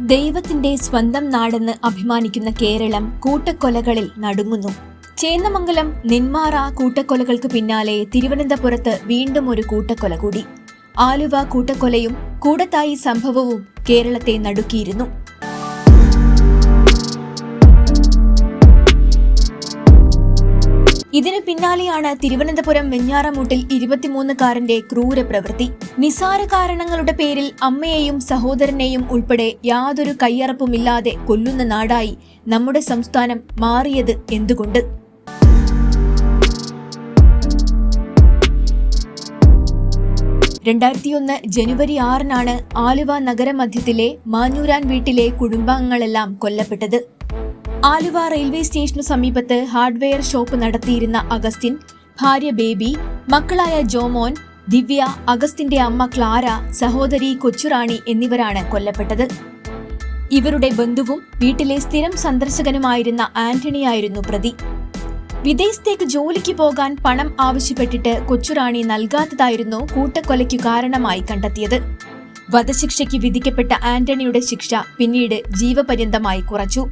ദൈവത്തിന്റെ സ്വന്തം നാടെന്ന് അഭിമാനിക്കുന്ന കേരളം കൂട്ടക്കൊലകളിൽ നടുങ്ങുന്നു. ചേന്നമംഗലം നെന്മാറ കൂട്ടക്കൊലകൾക്ക് പിന്നാലെ തിരുവനന്തപുരത്ത് വീണ്ടും ഒരു കൂട്ടക്കൊല കൂടി. ആലുവ കൂട്ടക്കൊലയും കൂടത്തായി സംഭവവും കേരളത്തെ നടുക്കിയിരുന്നു. ഇതിനു പിന്നാലെയാണ് തിരുവനന്തപുരം വെഞ്ഞാറമൂട്ടിൽ ഇരുപത്തിമൂന്നുകാരന്റെ ക്രൂര പ്രവൃത്തി. നിസാര കാരണങ്ങളുടെ പേരിൽ അമ്മയെയും സഹോദരനെയും ഉൾപ്പെടെ യാതൊരു കയ്യറപ്പുമില്ലാതെ കൊല്ലുന്ന നാടായി നമ്മുടെ സംസ്ഥാനം മാറിയത് എന്തുകൊണ്ട്? രണ്ടായിരത്തിയൊന്ന് ജനുവരി ആറിനാണ് ആലുവ നഗരമധ്യത്തിലെ മാഞ്ഞൂരാൻ വീട്ടിലെ കുടുംബാംഗങ്ങളെല്ലാം കൊല്ലപ്പെട്ടത്. ആലുവ റെയിൽവേ സ്റ്റേഷനു സമീപത്ത് ഹാർഡ്വെയർ ഷോപ്പ് നടത്തിയിരുന്ന അഗസ്റ്റിൻ ഭാര്യ ബേബി മക്കളായ ജോമോൻ ദിവ്യ അഗസ്റ്റിന്റെ അമ്മ ക്ലാര സഹോദരി കൊച്ചുറാണി എന്നിവരാണ് കൊല്ലപ്പെട്ടത്. ഇവരുടെ ബന്ധുവും വീട്ടിലെ സ്ഥിരം സന്ദർശകനുമായിരുന്ന ആന്റണിയായിരുന്നു പ്രതി. വിദേശത്തേക്ക് ജോലിക്ക് പോകാൻ പണം ആവശ്യപ്പെട്ടിട്ട് കൊച്ചുറാണി നൽകാത്തതായിരുന്നു കൂട്ടക്കൊലയ്ക്കു കാരണമായി കണ്ടെത്തിയത്. വധശിക്ഷയ്ക്ക് വിധിക്കപ്പെട്ട ആന്റണിയുടെ ശിക്ഷ പിന്നീട് ജീവപര്യന്തമായി കുറച്ചു.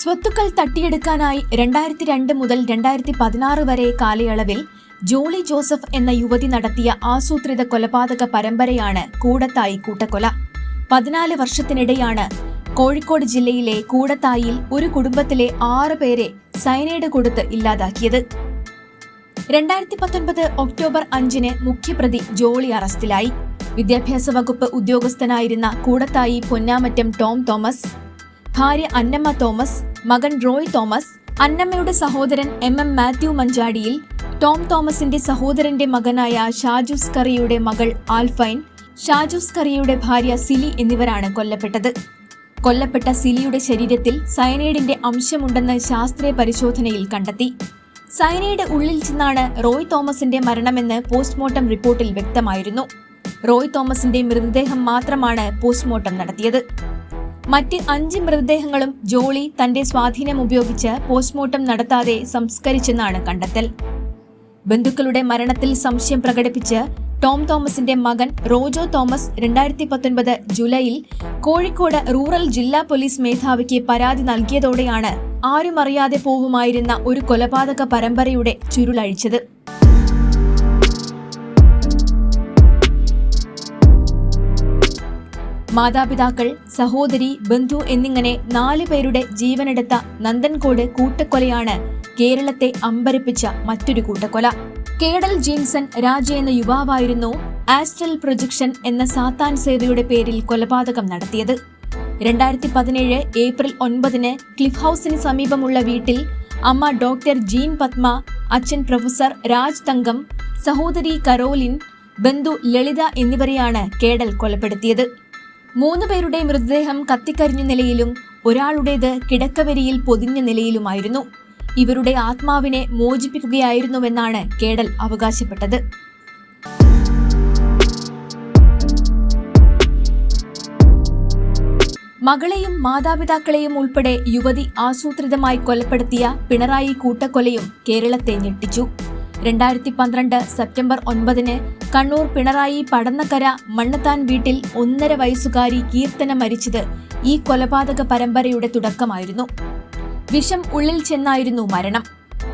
സ്വത്തുക്കൾ തട്ടിയെടുക്കാനായി രണ്ടായിരത്തി രണ്ട് മുതൽ രണ്ടായിരത്തി പതിനാറ് വരെ കാലയളവിൽ ജോളി ജോസഫ് എന്ന യുവതി നടത്തിയ ആസൂത്രിത കൊലപാതക പരമ്പരയാണ് കൂടത്തായി കൂട്ടക്കൊല. പതിനാല് വർഷത്തിനിടെയാണ് കോഴിക്കോട് ജില്ലയിലെ കൂടത്തായിൽ ഒരു കുടുംബത്തിലെ ആറ് പേരെ സൈനൈഡ് കൊടുത്ത് ഇല്ലാതാക്കിയത്. രണ്ടായിരത്തി പത്തൊൻപത് ഒക്ടോബർ അഞ്ചിന് മുഖ്യപ്രതി ജോളി അറസ്റ്റിലായി. വിദ്യാഭ്യാസ വകുപ്പ് ഉദ്യോഗസ്ഥനായിരുന്ന കൂടത്തായി പൊന്നാമറ്റം ടോം തോമസ് ഭാര്യ അന്നമ്മ തോമസ് മകൻ റോയ് തോമസ് അന്നമ്മയുടെ സഹോദരൻ എം എം മാത്യു മഞ്ചാടിയിൽ ടോം തോമസിന്റെ സഹോദരന്റെ മകനായ ഷാജുസ് കറിയുടെ മകൾ ആൽഫൈൻ ഷാജുസ് കറിയുടെ ഭാര്യ സിലി എന്നിവരാണ് കൊല്ലപ്പെട്ടത്. കൊല്ലപ്പെട്ട സിലിയുടെ ശരീരത്തിൽ സയനൈഡിന്റെ അംശമുണ്ടെന്ന് ശാസ്ത്രീയ പരിശോധനയിൽ കണ്ടെത്തി. സയനൈഡ് ഉള്ളിൽ ചെന്നാണ് റോയ് തോമസിന്റെ മരണമെന്ന് പോസ്റ്റ്മോർട്ടം റിപ്പോർട്ടിൽ വ്യക്തമായിരുന്നു. റോയ് തോമസിന്റെ മൃതദേഹം മാത്രമാണ് പോസ്റ്റ്മോർട്ടം നടത്തിയത്. മറ്റ് അഞ്ച് മൃതദേഹങ്ങളും ജോളി തന്റെ സ്വാധീനം ഉപയോഗിച്ച് പോസ്റ്റ്മോർട്ടം നടത്താതെ സംസ്കരിച്ചെന്നാണ് കണ്ടെത്തൽ. ബന്ധുക്കളുടെ മരണത്തിൽ സംശയം പ്രകടിപ്പിച്ച് ടോം തോമസിന്റെ മകൻ റോജോ തോമസ് രണ്ടായിരത്തി പത്തൊൻപത് ജൂലൈയിൽ കോഴിക്കോട് റൂറൽ ജില്ലാ പോലീസ് മേധാവിക്ക് പരാതി നൽകിയതോടെയാണ് ആരും അറിയാതെ പോവുമായിരുന്ന ഒരു കൊലപാതക പരമ്പരയുടെ ചുരുളഴിച്ചത്. മാതാപിതാക്കൾ സഹോദരി ബന്ധു എന്നിങ്ങനെ നാല് പേരുടെ ജീവനെടുത്ത നന്ദൻകോട് കൂട്ടക്കൊലയാണ് കേരളത്തെ അമ്പരപ്പിച്ച മറ്റൊരു കൂട്ടക്കൊല. കേഡൽ ജെയിംസൺ രാജ എന്ന യുവാവായിരുന്നു ആസ്ട്രൽ പ്രൊജക്ഷൻ എന്ന സാത്താൻ സേവയുടെ പേരിൽ കൊലപാതകം നടത്തിയത്. രണ്ടായിരത്തി പതിനേഴ് ഏപ്രിൽ ഒൻപതിന് ക്ലിഫ് ഹൌസിന് സമീപമുള്ള വീട്ടിൽ അമ്മ ഡോക്ടർ ജീൻ പത്മ അച്ഛൻ പ്രൊഫസർ രാജ് തങ്കം സഹോദരി കരോലിൻ ബന്ധു ലളിത എന്നിവരെയാണ് കേഡൽ കൊലപ്പെടുത്തിയത്. മൂന്ന് പേരുടെ മൃതദേഹം കത്തിക്കരിഞ്ഞ നിലയിലും ഒരാളുടേത് കിടക്കവരിയിൽ പൊതിഞ്ഞ നിലയിലുമായിരുന്നു. ഇവരുടെ ആത്മാവിനെ മോചിപ്പിക്കുകയായിരുന്നുവെന്നാണ് കേഡൽ അവകാശപ്പെട്ടത്. മകളെയും മാതാപിതാക്കളെയും ഉൾപ്പെടെ യുവതി ആസൂത്രിതമായി കൊലപ്പെടുത്തിയ പിണറായി കൂട്ടക്കൊലയും കേരളത്തെ ഞെട്ടിച്ചു. രണ്ടായിരത്തി പന്ത്രണ്ട് സെപ്റ്റംബർ ഒൻപതിന് കണ്ണൂർ പിണറായി പടന്നക്കര മണ്ണത്താൻ വീട്ടിൽ ഒന്നര വയസ്സുകാരി കീർത്തന മരിച്ചത് ഈ കൊലപാതക പരമ്പരയുടെ തുടക്കമായിരുന്നു. വിഷം ഉള്ളിൽ ചെന്നായിരുന്നു മരണം.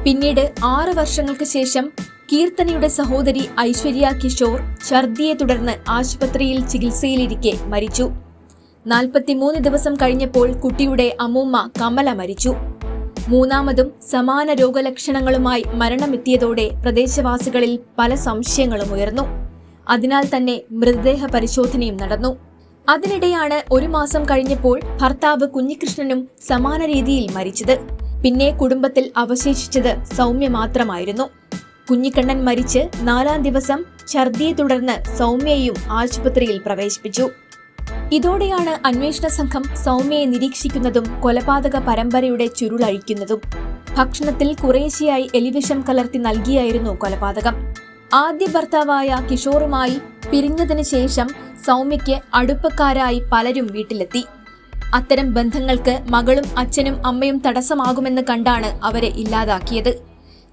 പിന്നീട് ആറു വർഷങ്ങൾക്ക് ശേഷം കീർത്തനയുടെ സഹോദരി ഐശ്വര്യ കിഷോർ ഛർദിയെ തുടർന്ന് ആശുപത്രിയിൽ ചികിത്സയിലിരിക്കെ മരിച്ചു. നാൽപ്പത്തിമൂന്ന് ദിവസം കഴിഞ്ഞപ്പോൾ കുട്ടിയുടെ അമ്മൂമ്മ കമല മരിച്ചു. മൂന്നാമതും സമാന രോഗലക്ഷണങ്ങളുമായി മരണമെത്തിയതോടെ പ്രദേശവാസികളിൽ പല സംശയങ്ങളും ഉയർന്നു. അതിനാൽ തന്നെ മൃതദേഹ പരിശോധനയും നടന്നു. അതിനിടെയാണ് ഒരു മാസം കഴിഞ്ഞപ്പോൾ ഭർത്താവ് കുഞ്ഞികൃഷ്ണനും സമാന രീതിയിൽ മരിച്ചത്. പിന്നെ കുടുംബത്തിൽ അവശേഷിച്ചത് സൗമ്യ മാത്രമായിരുന്നു. കുഞ്ഞിക്കണ്ണൻ മരിച്ച് നാലാം ദിവസം ഛർദിയെ തുടർന്ന് സൗമ്യയും ആശുപത്രിയിൽ പ്രവേശിപ്പിച്ചു. ഇതോടെയാണ് അന്വേഷണ സംഘം സൗമ്യയെ നിരീക്ഷിക്കുന്നതും കൊലപാതക പരമ്പരയുടെ ചുരുളഴിക്കുന്നതും. ഭക്ഷണത്തിൽ കുറേശ്ശെയായി എലിവിഷം കലർത്തി നൽകിയായിരുന്നു കൊലപാതകം. ആദ്യ ഭർത്താവായ കിഷോറുമായി പിരിഞ്ഞതിനു ശേഷം സൗമ്യയ്ക്ക് അടുപ്പക്കാരായി പലരും വീട്ടിലെത്തി. അത്തരം ബന്ധങ്ങൾക്ക് മകളും അച്ഛനും അമ്മയും തടസ്സമാകുമെന്ന് കണ്ടാണ് അവരെ ഇല്ലാതാക്കിയത്.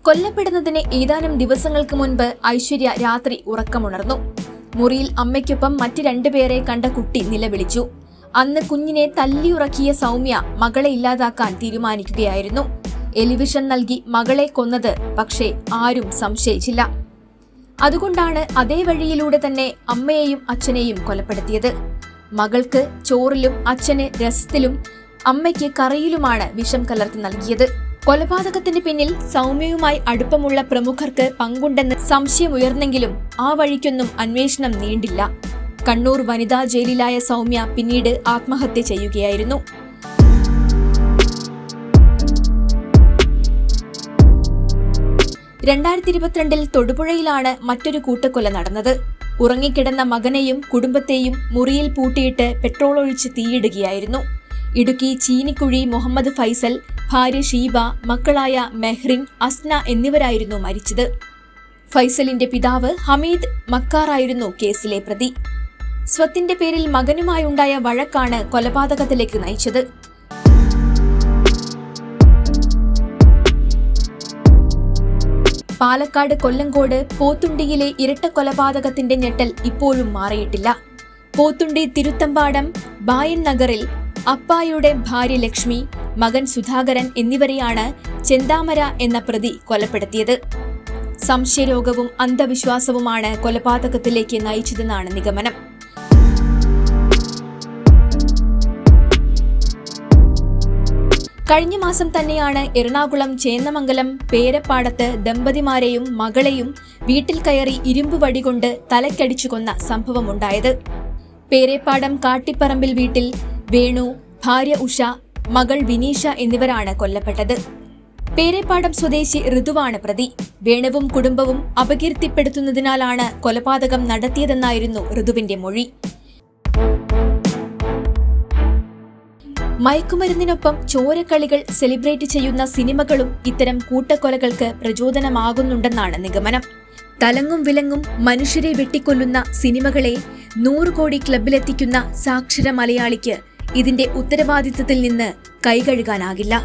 കൊല്ലപ്പെടുന്നതിന് ഏതാനും ദിവസങ്ങൾക്ക് മുൻപ് ഐശ്വര്യ രാത്രി ഉറക്കമുണർന്നു. മുറിയിൽ അമ്മയ്ക്കൊപ്പം മറ്റ് രണ്ടുപേരെ കണ്ട കുട്ടി നിലവിളിച്ചു. അന്ന് കുഞ്ഞിനെ തല്ലിയുറക്കിയ സൗമ്യ മകളെ ഇല്ലാതാക്കാൻ തീരുമാനിക്കുകയായിരുന്നു. എലിവിഷൻ നൽകി മകളെ കൊന്നത് പക്ഷേ ആരും സംശയിച്ചില്ല. അതുകൊണ്ടാണ് അതേ വഴിയിലൂടെ തന്നെ അമ്മയെയും അച്ഛനെയും കൊലപ്പെടുത്തിയത്. മകൾക്ക് ചോറിലും അച്ഛന് രസത്തിലും അമ്മയ്ക്ക് കറിയിലുമാണ് വിഷം കലർത്തി നൽകിയത്. കൊലപാതകത്തിന് പിന്നിൽ സൗമ്യയുമായി അടുപ്പമുള്ള പ്രമുഖർക്ക് പങ്കുണ്ടെന്ന് സംശയമുയർന്നെങ്കിലും ആ വഴിക്കൊന്നും അന്വേഷണം നീണ്ടില്ല. കണ്ണൂർ വനിതാ ജയിലിലായ സൗമ്യ പിന്നീട് ആത്മഹത്യ ചെയ്യുകയായിരുന്നു. രണ്ടായിരത്തി ഇരുപത്തിരണ്ടിൽ തൊടുപുഴയിലാണ് മറ്റൊരു കൂട്ടക്കൊല നടന്നത്. ഉറങ്ങിക്കിടന്ന മകനെയും കുടുംബത്തെയും മുറിയിൽ പൂട്ടിയിട്ട് പെട്രോൾ ഒഴിച്ച് തീയിടുകയായിരുന്നു. ഇടുക്കി ചീനിക്കുഴി മുഹമ്മദ് ഫൈസൽ ഭാര്യ ഷീബ മക്കളായ മെഹ്റിൻ അസ്ന എന്നിവരായിരുന്നു മരിച്ചത്. ഫൈസലിന്റെ പിതാവ് ഹമീദ് മക്കാറായിരുന്നു കേസിലെ പ്രതി. സ്വത്തിന്റെ പേരിൽ മകനുമായുണ്ടായ വഴക്കാണ് കൊലപാതകത്തിലേക്ക് നയിച്ചത്. പാലക്കാട് കൊല്ലങ്കോട് പോത്തുണ്ടിയിലെ ഇരട്ട കൊലപാതകത്തിന്റെ ഞെട്ടൽ ഇപ്പോഴും മാറിയിട്ടില്ല. പോത്തുണ്ടി തിരുത്തമ്പാടം ബായൻ നഗറിൽ അപ്പായുടെ ഭാര്യ ലക്ഷ്മി മകൻ സുധാകരൻ എന്നിവരെയാണ് ചെന്താമര എന്ന പ്രതി കൊലപ്പെടുത്തിയത്. സംശയരോഗവും അന്ധവിശ്വാസവുമാണ് കൊലപാതകത്തിലേക്ക് നയിച്ചതെന്നാണ് നിഗമനം. കഴിഞ്ഞ മാസം തന്നെയാണ് എറണാകുളം ചേന്നമംഗലം പേരപ്പാടത്ത് ദമ്പതിമാരെയും മകളെയും വീട്ടിൽ കയറി ഇരുമ്പ് വടികൊണ്ട് തലക്കടിച്ചു കൊന്ന സംഭവമുണ്ടായത്. പേരേപ്പാടം കാട്ടിപ്പറമ്പിൽ വീട്ടിൽ വേണു ഭാര്യ ഉഷ മകൾ വിനീഷ എന്നിവരാണ് കൊല്ലപ്പെട്ടത്. പേരേപ്പാടം സ്വദേശി ഋതുവാണ് പ്രതി. വേണുവും കുടുംബവും അപകീർത്തിപ്പെടുത്തുന്നതിനാലാണ് കൊലപാതകം നടത്തിയതെന്നായിരുന്നു ഋതുവിന്റെ മൊഴി. മയക്കുമരുന്നിനൊപ്പം ചോരക്കളികൾ സെലിബ്രേറ്റ് ചെയ്യുന്ന സിനിമകളും ഇത്തരം കൂട്ടക്കൊലകൾക്ക് പ്രചോദനമാകുന്നുണ്ടെന്നാണ് നിഗമനം. തലങ്ങും വിലങ്ങും മനുഷ്യരെ വെട്ടിക്കൊല്ലുന്ന സിനിമകളെ നൂറ് കോടി ക്ലബിലെത്തിക്കുന്ന സാക്ഷര മലയാളിക്ക് ഇതിന്റെ ഉത്തരവാദിത്തത്തിൽ നിന്ന് കൈകഴുകാനാകില്ല